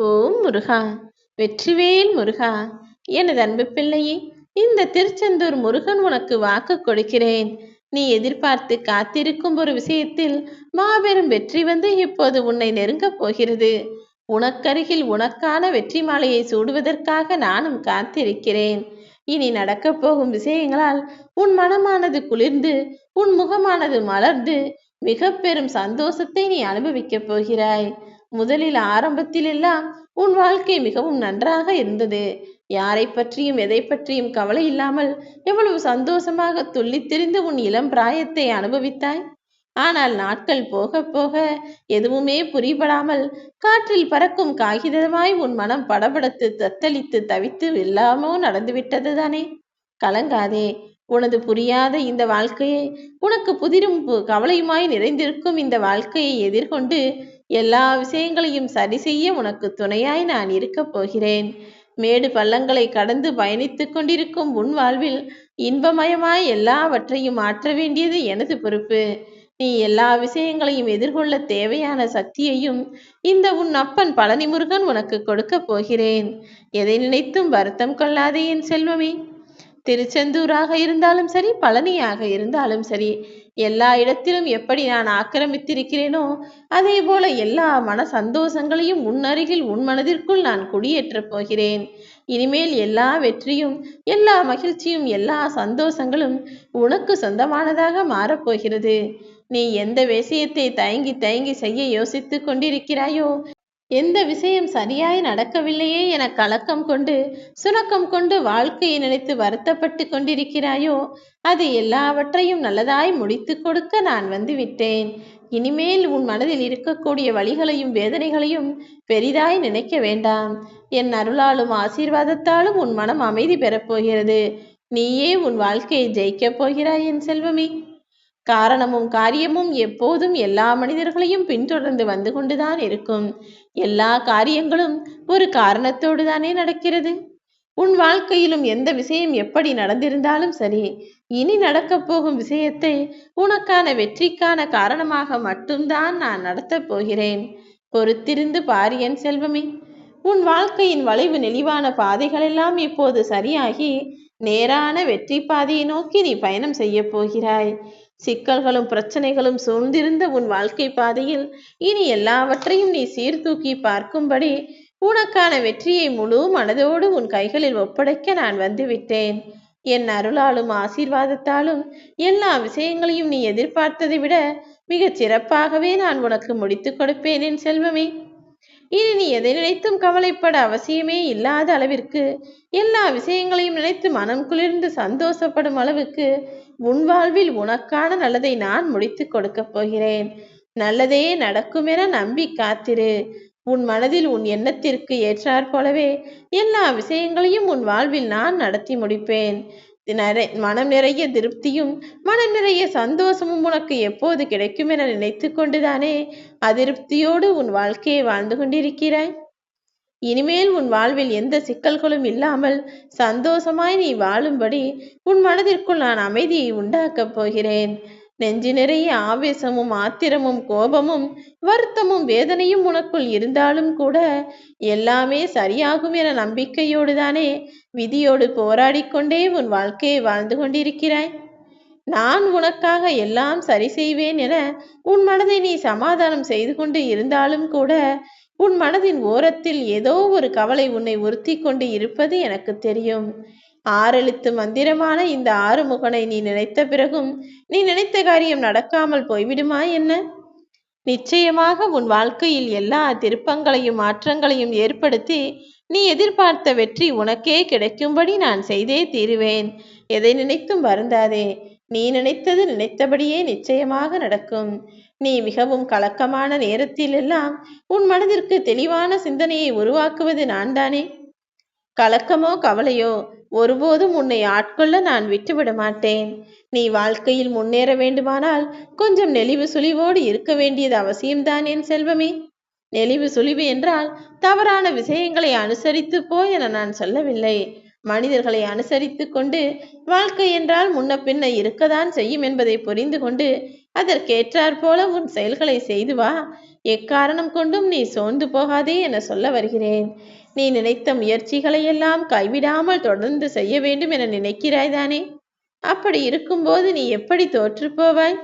ஓம் முருகா வெற்றிவேல் முருகா எனது அன்பு பிள்ளையே இந்த திருச்செந்தூர் முருகன் உனக்கு வாக்கு கொடுக்கிறேன். நீ எதிர்பார்த்து காத்திருக்கும் ஒரு விஷயத்தில் மாபெரும் வெற்றி வந்து இப்போது உன்னை நெருங்கப் போகிறது. உனக்கருகில் உனக்கான வெற்றி மாலையை சூடுவதற்காக நானும் காத்திருக்கிறேன். இனி நடக்கப் போகும் விஷயங்களால் உன் மனமானது குளிர்ந்து உன் முகமானது மலர்ந்து மிக பெரும் சந்தோஷத்தை நீ அனுபவிக்கப் போகிறாய். முதலில் ஆரம்பத்தில் எல்லாம் உன் வாழ்க்கை மிகவும் நன்றாக இருந்தது. யாரை பற்றியும் எதை பற்றியும் கவலை இல்லாமல் எவ்வளவு சந்தோஷமாக துள்ளித் திரிந்து உன் இளம் பிராயத்தை அனுபவித்தாய். ஆனால் நாட்கள் போக போக எதுவுமே புரிபடாமல் காற்றில் பறக்கும் காகிதமாய் உன் மனம் படபடத்து தத்தளித்து தவித்து எல்லாமோ நடந்துவிட்டது தானே. கலங்காதே உனது புரியாத இந்த வாழ்க்கையை உனக்கு புதிரும் கவலையுமாய் நிறைந்திருக்கும் இந்த வாழ்க்கையை எதிர்கொண்டு எல்லா விஷயங்களையும் சரி செய்ய உனக்கு துணையாய் நான் இருக்கப் போகிறேன். மேடு பள்ளங்களை கடந்து பயணித்துக் கொண்டிருக்கும் உன் வாழ்வில் இன்பமயமாய் எல்லாவற்றையும் மாற்ற வேண்டியது எனது பொறுப்பு. நீ எல்லா விஷயங்களையும் எதிர்கொள்ள தேவையான சக்தியையும் இந்த உன் அப்பன் பழனிமுருகன் உனக்கு கொடுக்கப் போகிறேன். எதை நினைத்தும் வருத்தம் கொள்ளாதே என் செல்வமே. திருச்செந்தூராக இருந்தாலும் சரி பழனியாக இருந்தாலும் சரி எல்லா இடத்திலும் எப்படி நான் ஆக்கிரமித்திருக்கிறேனோ அதே போல எல்லா மன சந்தோஷங்களையும் உன் அருகில் உன் மனதிற்குள் நான் குடியேற்றப் போகிறேன். இனிமேல் எல்லா வெற்றியும் எல்லா மகிழ்ச்சியும் எல்லா சந்தோஷங்களும் உனக்கு சொந்தமானதாக மாறப்போகிறது நீ எந்த விஷயத்தை தயங்கி தயங்கி செய்ய யோசித்துக் கொண்டிருக்கிறாயோ எந்த விஷயம் சரியாய் நடக்கவில்லையே என கலக்கம் கொண்டு சுணக்கம் கொண்டு வாழ்க்கையை நினைத்து வருத்தப்பட்டு கொண்டிருக்கிறாயோ அது எல்லாவற்றையும் நல்லதாய் முடித்து கொடுக்க நான் வந்து விட்டேன் இனிமேல் உன் மனதில் இருக்கக்கூடிய வழிகளையும் வேதனைகளையும் பெரிதாய் நினைக்க வேண்டாம். என் அருளாலும் ஆசீர்வாதத்தாலும் உன் மனம் அமைதி பெறப்போகிறது நீயே உன் வாழ்க்கையை ஜெயிக்கப் போகிறாய் என் செல்வமே. காரணமும் காரியமும் எப்போதும் எல்லா மனிதர்களையும் பின்தொடர்ந்து வந்து கொண்டுதான் இருக்கும். எல்லா காரியங்களும் ஒரு காரணத்தோடு தானே நடக்கிறது. உன் வாழ்க்கையிலும் எந்த விஷயம் எப்படி நடந்திருந்தாலும் சரி இனி நடக்கப் போகும் விஷயத்தை உனக்கான வெற்றிக்கான காரணமாக மட்டும்தான் நான் நடத்தப் போகிறேன். பொறுத்திருந்து பாரு என் செல்வமே. உன் வாழ்க்கையின் வளைவு நெளிவான பாதைகளெல்லாம் இப்போது சரியாகி நேரான வெற்றி பாதையை நோக்கி நீ பயணம் செய்ய போகிறாய். சிக்கல்களும் பிரச்சனைகளும் சூழ்ந்திருந்த உன் வாழ்க்கை பாதையில் இனி எல்லாவற்றையும் நீ சீர்தூக்கி பார்க்கும்படி உனக்கான வெற்றியை முழு மனதோடு உன் கைகளில் ஒப்படைக்க நான் வந்துவிட்டேன். என் அருளாலும் ஆசீர்வாதத்தாலும் எல்லா விஷயங்களையும் நீ எதிர்பார்த்ததை விட மிகச் சிறப்பாகவே நான் உனக்கு முடித்துக் கொடுப்பேன் என் செல்வமே. இனி நீ எதை நினைத்தும் கவலைப்பட அவசியமே இல்லாத அளவிற்கு எல்லா விஷயங்களையும் நினைத்து மனம் குளிர்ந்து சந்தோஷப்படும் அளவுக்கு உன் வாழ்வில் உனக்கான நல்லதை நான் முடித்து கொடுக்கப் போகிறேன். நல்லதே நடக்கும் என நம்பி காத்திரு. உன் மனதில் உன் எண்ணத்திற்கு ஏற்றாற் போலவே எல்லா விஷயங்களையும் உன் வாழ்வில் நான் நடத்தி முடிப்பேன். நிறை மனம் நிறைய திருப்தியும் மனம் நிறைய சந்தோஷமும் உனக்கு எப்போது கிடைக்கும் என நினைத்து கொண்டுதானே? அதிருப்தியோடு உன் வாழ்க்கையை வாழ்ந்து கொண்டிருக்கிறாய். இனிமேல் உன் வாழ்வில் எந்த சிக்கல்களும் இல்லாமல் சந்தோஷமாய் நீ வாழும்படி உன் மனதிற்குள் நான் அமைதியை உண்டாக்கப் போகிறேன். நெஞ்சு நிறைய ஆவேசமும் ஆத்திரமும் கோபமும் வருத்தமும் வேதனையும் உனக்குள் இருந்தாலும் கூட எல்லாமே சரியாகும் என நம்பிக்கையோடு தானே விதியோடு போராடிக்கொண்டே உன் வாழ்க்கையை வாழ்ந்து கொண்டிருக்கிறாய். நான் உனக்காக எல்லாம் சரி செய்வேன் என உன் மனதை நீ சமாதானம் செய்து கொண்டு இருந்தாலும் கூட உன் மனதின் ஓரத்தில் ஏதோ ஒரு கவலை உன்னை உறுத்தி கொண்டு இருப்பது எனக்கு தெரியும். ஆறெழுத்து மந்திரமான இந்த ஆறுமுகனை நீ நினைத்த பிறகும் நீ நினைத்த காரியம் நடக்காமல் போய்விடுமா என்ன? நிச்சயமாக உன் வாழ்க்கையில் எல்லா திருப்பங்களையும் மாற்றங்களையும் ஏற்படுத்தி நீ எதிர்பார்த்த வெற்றி உனக்கே கிடைக்கும்படி நான் செய்தே தீருவேன். எதை நினைத்தும் வருந்தாதே. நீ நினைத்தது நினைத்தபடியே நிச்சயமாக நடக்கும். நீ மிகவும் கலக்கமான நேரத்திலெல்லாம் உன் மனதிற்கு தெளிவான சிந்தனையை உருவாக்குவது நான் தானே கலக்கமோ கவலையோ ஒருபோதும் உன்னை ஆட்கொள்ள நான் விட்டுவிட மாட்டேன். நீ வாழ்க்கையில் முன்னேற வேண்டுமானால் கொஞ்சம் நெளிவு சுழிவோடு இருக்க வேண்டியது அவசியம்தான் என் செல்வமே. நெளிவு சுழிவு என்றால் தவறான விஷயங்களை அனுசரித்து போ என நான் சொல்லவில்லை. மனிதர்களை அனுசரித்து கொண்டு வாழ்க்கை என்றால் முன்ன பின்ன இருக்கதான் செய்யும் என்பதை புரிந்து கொண்டு அதற்கேற்றாற் போல உன் செயல்களை செய்து வா. எக்காரணம் கொண்டும் நீ சோர்ந்து போகாதே என சொல்ல வருகிறேன். நீ நினைத்த முயற்சிகளை எல்லாம் கைவிடாமல் தொடர்ந்து செய்ய வேண்டும் என நினைக்கிறாய் தானே? அப்படி இருக்கும்போது நீ எப்படி தோற்று போவாய்?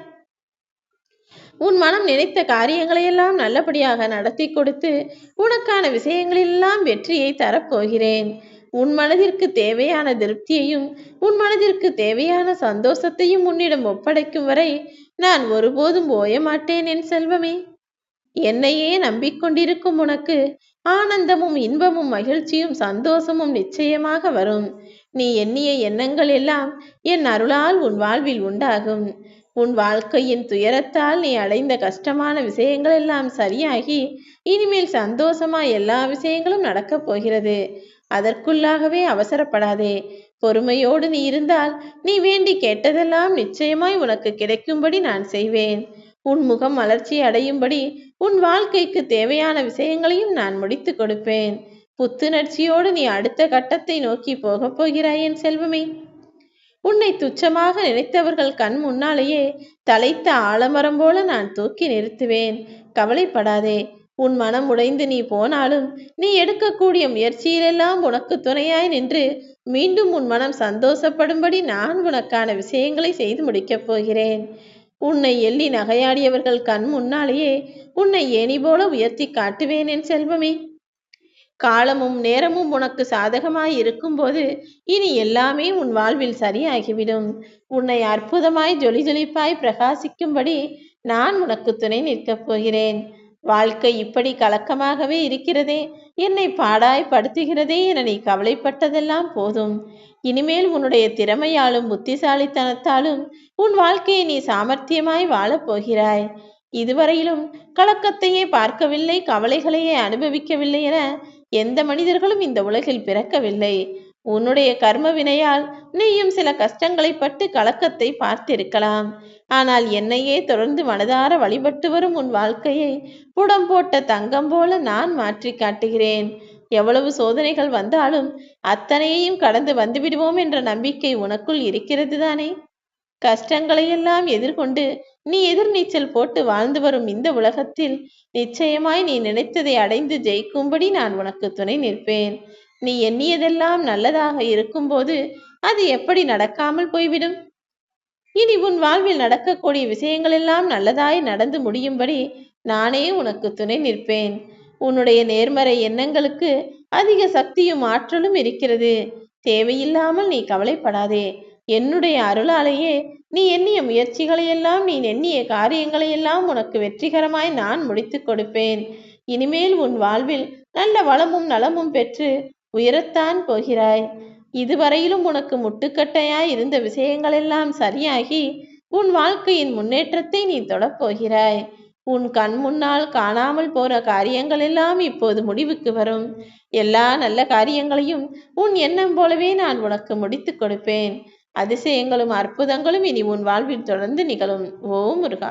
உன் மனம் நினைத்த காரியங்களையெல்லாம் நல்லபடியாக நடத்தி கொடுத்து உனக்கான விஷயங்களெல்லாம் வெற்றியை தரப்போகிறேன் உன் மனதிற்கு தேவையான திருப்தியையும் உன் மனதிற்கு தேவையான சந்தோஷத்தையும் உன்னிடம் ஒப்படைக்கும் வரை நான் ஒருபோதும் ஓய மாட்டேன் என் செல்வமே. என்னையே நம்பிக்கொண்டிருக்கும் உனக்கு ஆனந்தமும் இன்பமும் மகிழ்ச்சியும் சந்தோஷமும் நிச்சயமாக வரும். நீ எண்ணிய எண்ணங்கள் எல்லாம் என் அருளால் உன் வாழ்வில் உண்டாகும். உன் வாழ்க்கையின் துயரத்தால் நீ அடைந்த கஷ்டமான விஷயங்கள் எல்லாம் சரியாகி இனிமேல் சந்தோஷமா எல்லா விஷயங்களும் நடக்கப் போகிறது. அதற்குள்ளாகவே அவசரப்படாதே. பொறுமையோடு நீ இருந்தால் நீ வேண்டி கேட்டதெல்லாம் நிச்சயமாய் உனக்கு கிடைக்கும்படி நான் செய்வேன். உன் முகம் மலர்ச்சி அடையும்படி உன் வாழ்க்கைக்கு தேவையான விஷயங்களையும் நான் முடித்து கொடுப்பேன். புத்துணர்ச்சியோடு நீ அடுத்த கட்டத்தை நோக்கி போகப் போகிறாய் என் செல்வமே. உன்னை துச்சமாக நினைத்தவர்கள் கண் முன்னாலேயே தலைத்த ஆலமரம் போல நான் தூக்கி நிறுத்துவேன். கவலைப்படாதே. உன் மனம் உடைந்து நீ போனாலும் நீ எடுக்கக்கூடிய முயற்சியிலெல்லாம் உனக்கு துணையாய் நின்று மீண்டும் உன் மனம் சந்தோஷப்படும்படி நான் உனக்கான விஷயங்களை செய்து முடிக்கப் போகிறேன். உன்னை எள்ளி நகையாடியவர்கள் கண் முன்னாலேயே உன்னை ஏனி போல உயர்த்தி காட்டுவேன் என் செல்வமே. காலமும் நேரமும் உனக்கு சாதகமாய் இருக்கும்போது இனி எல்லாமே உன் வாழ்வில் சரியாகிவிடும். உன்னை அற்புதமாய் ஜொலி ஜொலிப்பாய் பிரகாசிக்கும்படி நான் உனக்கு துணை நிற்கப் போகிறேன். வாழ்க்கை இப்படி கலக்கமாகவே இருக்கிறதே. என்னை பாடாய் படுத்துகிறதே என நீ கவலைப்பட்டதெல்லாம் போதும். இனிமேல் உன்னுடைய திறமையாலும் புத்திசாலித்தனத்தாலும் உன் வாழ்க்கையை நீ சாமர்த்தியமாய் வாழப் போகிறாய். இதுவரையிலும் கலக்கத்தையே பார்க்கவில்லை கவலைகளையே அனுபவிக்கவில்லை என எந்த மனிதர்களும் இந்த உலகில் பிறக்கவில்லை. உன்னுடைய கர்ம வினையால் நீயும் சில கஷ்டங்களை பட்டு கலக்கத்தை பார்த்திருக்கலாம். ஆனால் என்னையே தொடர்ந்து மனதார வழிபட்டு வரும் உன் வாழ்க்கையை புடம் போட்ட தங்கம் போல நான் மாற்றி காட்டுகிறேன். எவ்வளவு சோதனைகள் வந்தாலும் அத்தனையையும் கடந்து வந்துவிடுவோம் என்ற நம்பிக்கை உனக்குள் இருக்கிறது தானே? கஷ்டங்களையெல்லாம் எதிர்கொண்டு நீ எதிர்நீச்சல் போட்டு வாழ்ந்து வரும் இந்த உலகத்தில் நிச்சயமாய் நீ நினைத்ததை அடைந்து ஜெயிக்கும்படி நான் உனக்கு துணை நிற்பேன். நீ எண்ணியதெல்லாம் நல்லதாக இருக்கும்போது அது எப்படி நடக்காமல் போய்விடும்? இனி உன் வாழ்வில் நடக்கக்கூடிய விஷயங்கள் எல்லாம் நல்லதாய் நடந்து முடியும்படி நானே உனக்கு துணை நிற்பேன். உன்னுடைய நேர்மறை எண்ணங்களுக்கு அதிக சக்தியும் ஆற்றலும் இருக்கிறது. தேவையில்லாமல் நீ கவலைப்படாதே. என்னுடைய அருளாலேயே நீ எண்ணிய முயற்சிகளையெல்லாம் நீ எண்ணிய காரியங்களையெல்லாம் உனக்கு வெற்றிகரமாய் நான் முடித்து கொடுப்பேன். இனிமேல் உன் வாழ்வில் நல்ல வளமும் நலமும் பெற்று உயரத்தான் போகிறாய். இதுவரையிலும் உனக்கு முட்டுக்கட்டையாய் இருந்த விஷயங்களெல்லாம் சரியாகி உன் வாழ்க்கையின் முன்னேற்றத்தை நீ தொடப்போகிறாய். உன் கண் முன்னால் காணாமல் போற காரியங்கள் எல்லாம் இப்போது முடிவுக்கு வரும். எல்லா நல்ல காரியங்களையும் உன் எண்ணம் போலவே நான் உனக்கு முடித்து கொடுப்பேன். அதிசயங்களும் அற்புதங்களும் இனி உன் வாழ்வில் தொடர்ந்து நிகழும். ஓ முருகா.